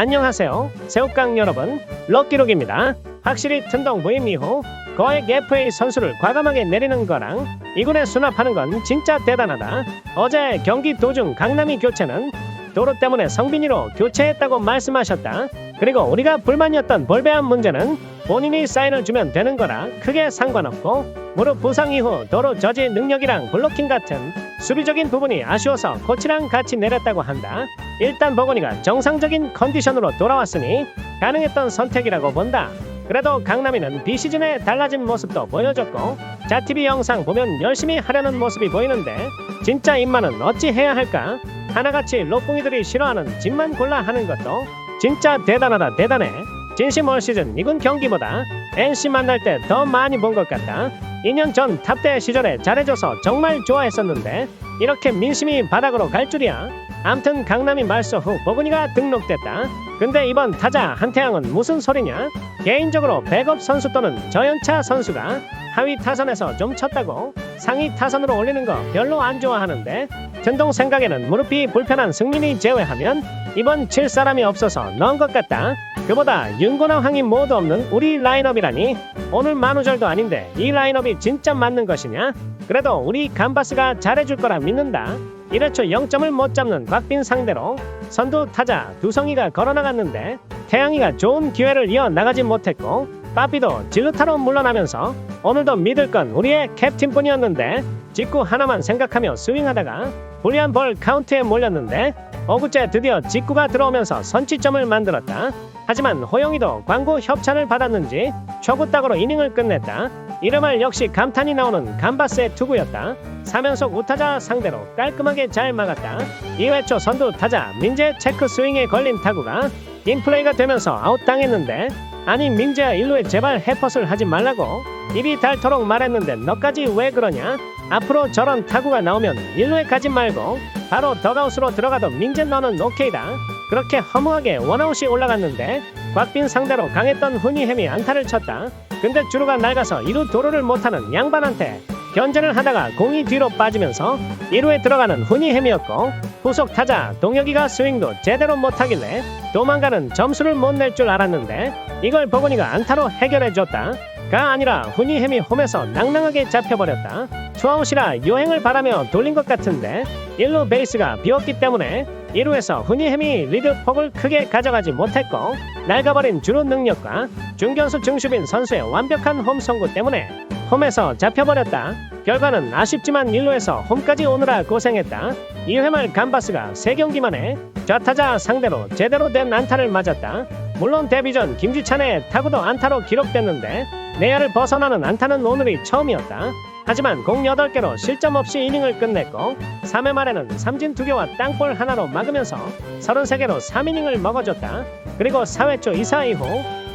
안녕하세요. 새우깡 여러분, 럭키록입니다. 확실히 튼동 부임 이후 거액 FA 선수를 과감하게 내리는 거랑 이군에 수납하는 건 진짜 대단하다. 어제 경기 도중 강남이 교체는 도로 때문에 성빈이로 교체했다고 말씀하셨다. 그리고 우리가 불만이었던 볼배한 문제는 본인이 사인을 주면 되는 거라 크게 상관없고 무릎 부상 이후 도로 저지 능력이랑 블로킹 같은 수비적인 부분이 아쉬워서 코치랑 같이 내렸다고 한다. 일단 버거니가 정상적인 컨디션으로 돌아왔으니 가능했던 선택이라고 본다. 그래도 강남이는 비시즌에 달라진 모습도 보여줬고 자TV 영상 보면 열심히 하려는 모습이 보이는데 진짜 입만은 어찌 해야 할까? 하나같이 록붕이들이 싫어하는 집만 골라 하는 것도 진짜 대단하다 대단해. 진심 올 시즌 이군 경기보다 NC 만날 때 더 많이 본 것 같다. 2년 전 탑대 시절에 잘해줘서 정말 좋아했었는데 이렇게 민심이 바닥으로 갈 줄이야. 암튼 강남이 말소 후 보근이가 등록됐다. 근데 이번 타자 한태양은 무슨 소리냐? 개인적으로 백업 선수 또는 저연차 선수가 하위 타선에서 좀 쳤다고 상위 타선으로 올리는 거 별로 안 좋아하는데 전동 생각에는 무릎이 불편한 승민이 제외하면 이번 칠 사람이 없어서 넣은 것 같다. 그보다 윤고나 황이 모두 없는 우리 라인업이라니 오늘 만우절도 아닌데 이 라인업이 진짜 맞는 것이냐? 그래도 우리 감바스가 잘해줄 거라 믿는다. 1회초 0점을 못 잡는 곽빈 상대로 선두 타자 두성이가 걸어나갔는데 태양이가 좋은 기회를 이어 나가지 못했고 빠삐도 진루타로 물러나면서 오늘도 믿을 건 우리의 캡틴뿐이었는데 직구 하나만 생각하며 스윙하다가 불리한 볼 카운트에 몰렸는데 어구째 드디어 직구가 들어오면서 선취점을 만들었다. 하지만 호영이도 광고 협찬을 받았는지 초구 딱으로 이닝을 끝냈다. 이름할 역시 감탄이 나오는 감바스의 투구였다. 3연속 우타자 상대로 깔끔하게 잘 막았다. 2회 초 선두 타자 민재 체크 스윙에 걸린 타구가 인플레이가 되면서 아웃당했는데 아니 민재야 일루에 제발 해퍼스를 하지 말라고 입이 닳도록 말했는데 너까지 왜 그러냐? 앞으로 저런 타구가 나오면 일루에 가지 말고 바로 덕아웃으로 들어가도 민재 너는 오케이다. 그렇게 허무하게 원아웃이 올라갔는데 곽빈 상대로 강했던 훈이햄이 안타를 쳤다. 근데 주루가 낡아서 이루 도루를 못하는 양반한테 견제를 하다가 공이 뒤로 빠지면서 1루에 들어가는 훈이햄이었고 후속 타자 동혁이가 스윙도 제대로 못하길래 도망가는 점수를 못 낼 줄 알았는데 이걸 버거니가 안타로 해결해줬다. 가 아니라 훈이햄이 홈에서 낭낭하게 잡혀버렸다. 투아웃이라 요행을 바라며 돌린 것 같은데 1루 베이스가 비었기 때문에 1루에서 훈이햄이 리드 폭을 크게 가져가지 못했고 낡아버린 주루 능력과 중견수 중수빈 선수의 완벽한 홈 송구 때문에 홈에서 잡혀버렸다. 결과는 아쉽지만 1루에서 홈까지 오느라 고생했다. 2회 말 감바스가 3경기 만에 좌타자 상대로 제대로 된 안타를 맞았다. 물론 데뷔 전 김주찬의 타구도 안타로 기록됐는데 내야를 벗어나는 안타는 오늘이 처음이었다. 하지만 공 8개로 실점 없이 이닝을 끝냈고 3회 말에는 삼진 2개와 땅볼 하나로 막으면서 33개로 3이닝을 먹어줬다. 그리고 4회 초 2사 이후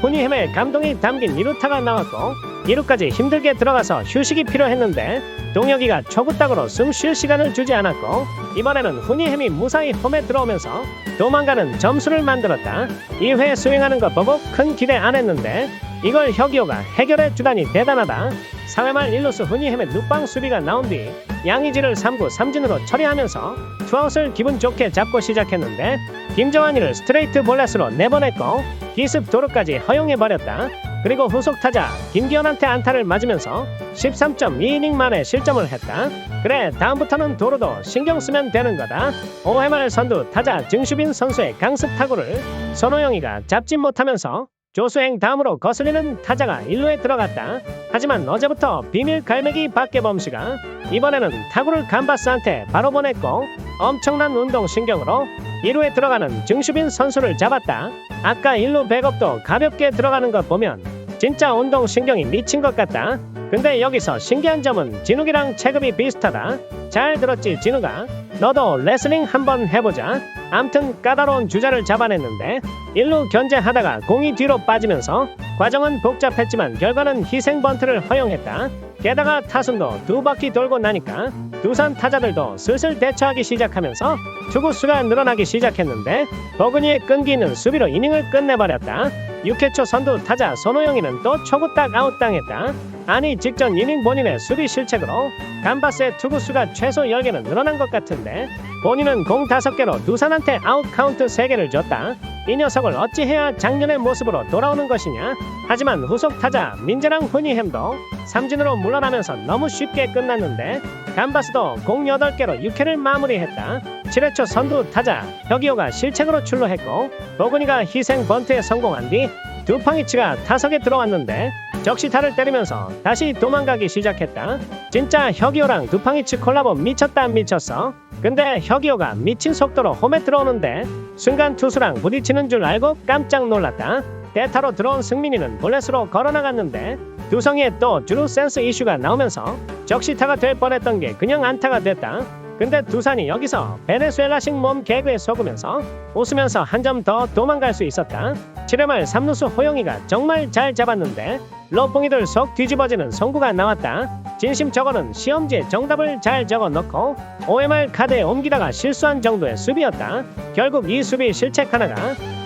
훈이햄의 감동이 담긴 2루타가 나왔고 2루까지 힘들게 들어가서 휴식이 필요했는데 동혁이가 초구딱으로 숨 쉴 시간을 주지 않았고 이번에는 훈이햄이 무사히 홈에 들어오면서 도망가는 점수를 만들었다. 2회 스윙하는 것 보고 큰 기대 안 했는데 이걸 혁이호가 해결해 주다니 대단하다. 4회 말 1루수 훈이햄의 눕방 수비가 나온 뒤 양의지를 3구 3진으로 처리하면서 투아웃을 기분 좋게 잡고 시작했는데 김정환이를 스트레이트 볼넷으로 내보냈고 기습 도루까지 허용해버렸다. 그리고 후속 타자 김기현한테 안타를 맞으면서 13.2이닝 만에 실점을 했다. 그래 다음부터는 도루도 신경 쓰면 되는 거다. 5회 말 선두 타자 증슈빈 선수의 강습 타구를 손호영이가 잡지 못하면서 조수행 다음으로 거슬리는 타자가 1루에 들어갔다. 하지만 어제부터 비밀 갈매기 박계범 씨가 이번에는 타구를 감바스한테 바로 보냈고 엄청난 운동 신경으로 1루에 들어가는 증슈빈 선수를 잡았다. 아까 1루 백업도 가볍게 들어가는 것 보면 진짜 운동 신경이 미친 것 같다. 근데 여기서 신기한 점은 진욱이랑 체급이 비슷하다. 잘 들었지 진욱아? 너도 레슬링 한번 해보자. 암튼 까다로운 주자를 잡아냈는데 1루 견제하다가 공이 뒤로 빠지면서 과정은 복잡했지만 결과는 희생 번트를 허용했다. 게다가 타순도 두 바퀴 돌고 나니까 두산 타자들도 슬슬 대처하기 시작하면서 투구 수가 늘어나기 시작했는데 버그니의 끈기 있는 수비로 이닝을 끝내버렸다. 6회 초 선두 타자 손호영이는 또 초구 딱 아웃당했다. 아니 직전 이닝 본인의 수비 실책으로 감바스의 투구수가 최소 10개는 늘어난 것 같은데 본인은 공 5개로 두산한테 아웃 카운트 3개를 줬다. 이 녀석을 어찌해야 작년의 모습으로 돌아오는 것이냐? 하지만 후속 타자 민재랑 훈이햄도 삼진으로 물러나면서 너무 쉽게 끝났는데 감바스도 공 8개로 6회를 마무리했다. 7회 초 선두 타자 혁이호가 실책으로 출루했고 버그니가 희생 번트에 성공한 뒤 두팡이치가 타석에 들어왔는데 적시타를 때리면서 다시 도망가기 시작했다. 진짜 혁이호랑 두팡이치 콜라보 미쳤다 안 미쳤어. 근데 혁이호가 미친 속도로 홈에 들어오는데 순간 투수랑 부딪히는 줄 알고 깜짝 놀랐다. 대타로 들어온 승민이는 볼넷으로 걸어나갔는데 두성이에 또 주루 센스 이슈가 나오면서 적시타가 될 뻔했던 게 그냥 안타가 됐다. 근데 두산이 여기서 베네수엘라식 몸 개그에 속으면서 웃으면서 한 점 더 도망갈 수 있었다. 7회 말 3루수 호영이가 정말 잘 잡았는데 러뽕이들 속 뒤집어지는 송구가 나왔다. 진심 저거는 시험지에 정답을 잘 적어 넣고 OMR 카드에 옮기다가 실수한 정도의 수비였다. 결국 이 수비 실책 하나가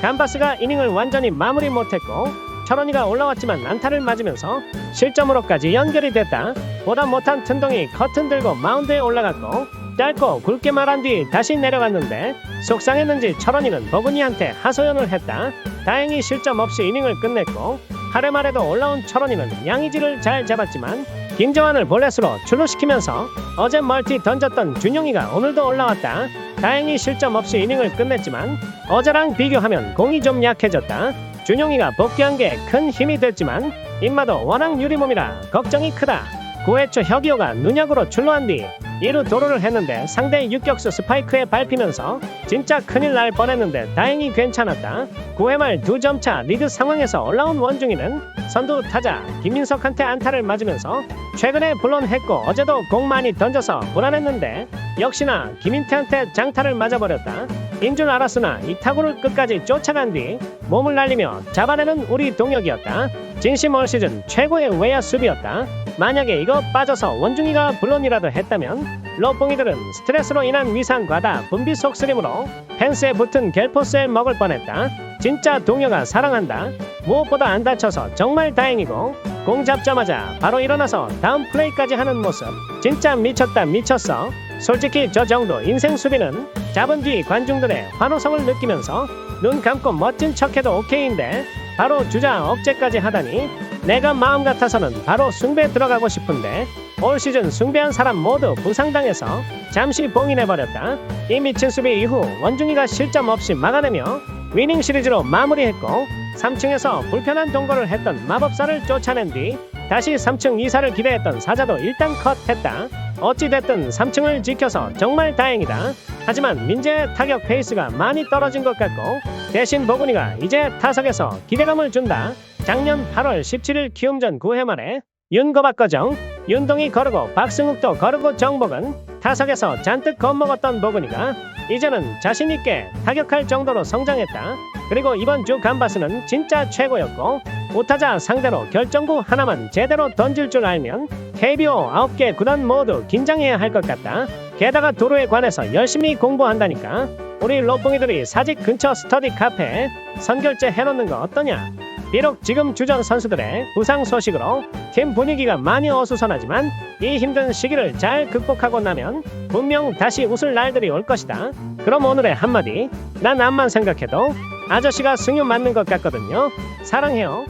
감바스가 이닝을 완전히 마무리 못했고 철원이가 올라왔지만 안타를 맞으면서 실점으로까지 연결이 됐다. 보다 못한 튼동이 커튼 들고 마운드에 올라갔고 짧고 굵게 말한 뒤 다시 내려갔는데 속상했는지 철원이는 버그니한테 하소연을 했다. 다행히 실점 없이 이닝을 끝냈고 8회 말에도 올라온 철원이는 양의지를 잘 잡았지만 김정환을 볼넷으로 출루시키면서 어제 멀티 던졌던 준용이가 오늘도 올라왔다. 다행히 실점 없이 이닝을 끝냈지만 어제랑 비교하면 공이 좀 약해졌다. 준용이가 복귀한 게 큰 힘이 됐지만 임마도 워낙 유리몸이라 걱정이 크다. 9회 초 혁이호가 눈약으로 출루한 뒤 2루 도루를 했는데 상대 유격수 스파이크에 밟히면서 진짜 큰일 날 뻔했는데 다행히 괜찮았다. 9회 말두점차 리드 상황에서 올라온 원중이는 선두 타자 김민석한테 안타를 맞으면서 최근에 불론했고 어제도 공 많이 던져서 불안했는데 역시나 김인태한테 장타를 맞아버렸다. 인 줄 알았으나 이 타구를 끝까지 쫓아간 뒤 몸을 날리며 잡아내는 우리 동혁이었다. 진심 올 시즌 최고의 외야 수비였다. 만약에 이거 빠져서 원중이가 불론이라도 했다면 러뽕이들은 스트레스로 인한 위상 과다 분비 속쓰림으로 펜스에 붙은 갤포스에 먹을 뻔했다. 진짜 동혁아 사랑한다. 무엇보다 안 다쳐서 정말 다행이고 공 잡자마자 바로 일어나서 다음 플레이까지 하는 모습 진짜 미쳤다 미쳤어. 솔직히 저 정도 인생 수비는 잡은 뒤 관중들의 환호성을 느끼면서 눈 감고 멋진 척해도 오케이인데 바로 주자 억제까지 하다니 내가 마음 같아서는 바로 숭배 들어가고 싶은데 올 시즌 숭배한 사람 모두 부상당해서 잠시 봉인해버렸다. 이 미친 수비 이후 원중이가 실점 없이 막아내며 위닝 시리즈로 마무리했고 3층에서 불편한 동거를 했던 마법사를 쫓아낸 뒤 다시 3층 이사를 기대했던 사자도 일단 컷했다. 어찌됐든 3층을 지켜서 정말 다행이다. 하지만 민재의 타격 페이스가 많이 떨어진 것 같고 대신 보근이가 이제 타석에서 기대감을 준다. 작년 8월 17일 키움전 9회 말에 윤거박거정, 윤동이 거르고 박승욱도 거르고 정복은 타석에서 잔뜩 겁먹었던 보근이가 이제는 자신있게 타격할 정도로 성장했다. 그리고 이번 주 감바스는 진짜 최고였고 우타자 상대로 결정구 하나만 제대로 던질 줄 알면 KBO 9개 구단 모두 긴장해야 할 것 같다. 게다가 도로에 관해서 열심히 공부한다니까. 우리 로뽕이들이 사직 근처 스터디 카페에 선결제 해놓는 거 어떠냐? 비록 지금 주전 선수들의 부상 소식으로 팀 분위기가 많이 어수선하지만 이 힘든 시기를 잘 극복하고 나면 분명 다시 웃을 날들이 올 것이다. 그럼 오늘의 한마디. 난 암만 생각해도 아저씨가 승유 맞는 것 같거든요. 사랑해요.